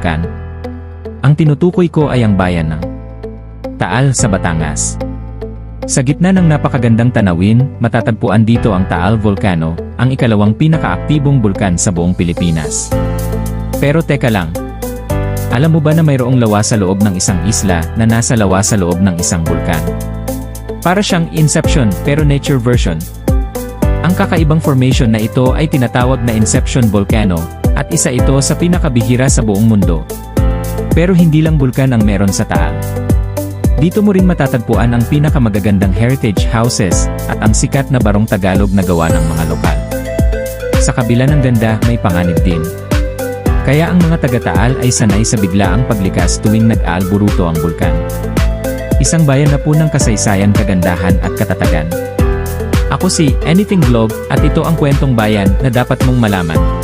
bulkan. Ang tinutukoy ko ay ang bayan ng Taal sa Batangas. Sa gitna ng napakagandang tanawin, matatagpuan dito ang Taal Volcano, ang ikalawang pinakaaktibong bulkan sa buong Pilipinas. Pero teka lang. Alam mo ba na mayroong lawa sa loob ng isang isla na nasa lawa sa loob ng isang bulkan? Para siyang Inception pero nature version. Ang kakaibang formation na ito ay tinatawag na Inception Volcano, at isa ito sa pinakabihira sa buong mundo. Pero hindi lang bulkan ang meron sa Taal. Dito mo rin matatagpuan ang pinakamagagandang heritage houses at ang sikat na barong Tagalog na gawa ng mga lokal. Sa kabila ng ganda, may panganib din. Kaya ang mga taga-Taal ay sanay sa biglaang paglikas tuwing nag-aalburuto ang bulkan. Isang bayan na punang kasaysayan, kagandahan at katatagan. Ako si Anything Vlog at ito ang kwentong bayan na dapat mong malaman.